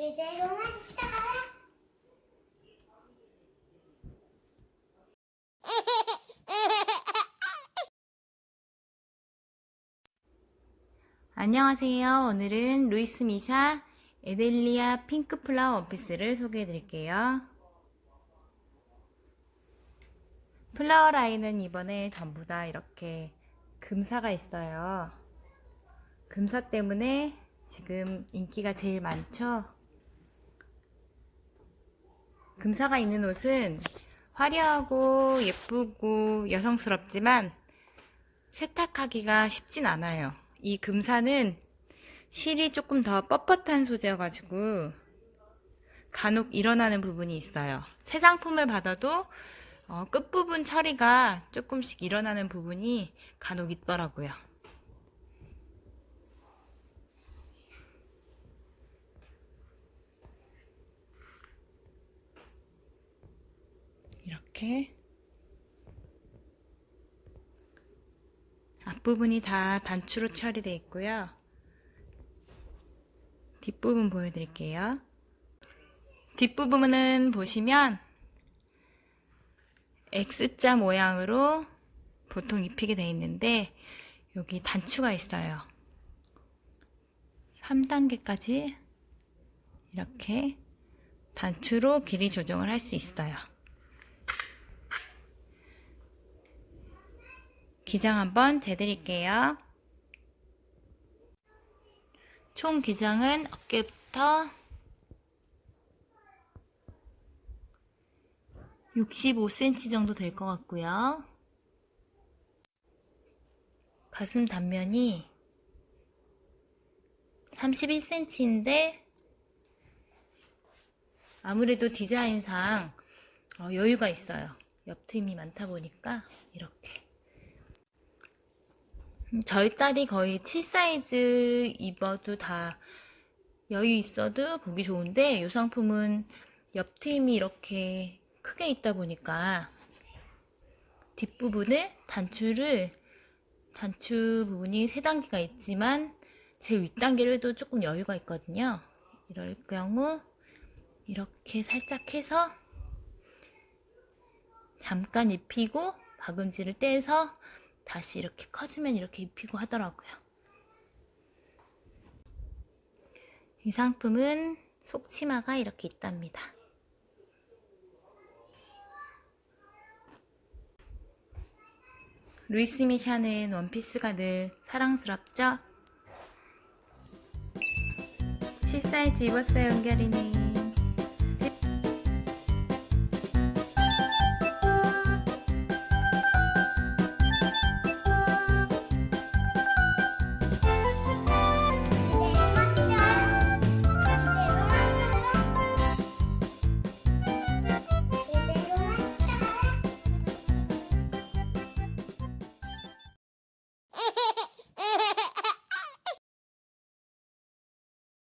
그대로만 따라. 안녕하세요. 오늘은 루이스 미샤 에델리아 핑크 플라워 원피스를 소개해 드릴게요. 플라워 라인은 이번에 전부 다 이렇게 금사가 있어요. 금사 때문에 지금 인기가 제일 많죠? 금사가 있는 옷은 화려하고 예쁘고 여성스럽지만 세탁하기가 쉽진 않아요. 이 금사는 실이 조금 더 뻣뻣한 소재여가지고 간혹 일어나는 부분이 있어요. 새 상품을 받아도 어, 끝부분 처리가 조금씩 일어나는 부분이 간혹 있더라고요. 이렇게 앞부분이 다 단추로 처리되어 있고요. 뒷부분 보여드릴게요. 뒷부분은 보시면 X자 모양으로 보통 입히게 되어 있는데 여기 단추가 있어요. 3단계까지 이렇게 단추로 길이 조정을 할 수 있어요. 기장 한번 재드릴게요. 총 기장은 어깨부터 65cm 정도 될 것 같고요. 가슴 단면이 31cm인데 아무래도 디자인상 어, 여유가 있어요. 옆트임이 많다 보니까 이렇게 음, 저희 딸이 거의 7 사이즈 입어도 다 여유 있어도 보기 좋은데 이 상품은 옆트임이 이렇게 크게 있다 보니까 뒷부분에 단추를 단추 부분이 세 단계가 있지만 제 윗단계를 해도 조금 여유가 있거든요. 이럴 경우 이렇게 살짝 해서 잠깐 입히고 박음질을 떼서 다시 이렇게 커지면 이렇게 입히고 하더라고요. 이 상품은 속치마가 이렇게 있답니다. 루이스 미샤는 원피스가 늘 사랑스럽죠? 7사이즈 입었어요, 은결이는.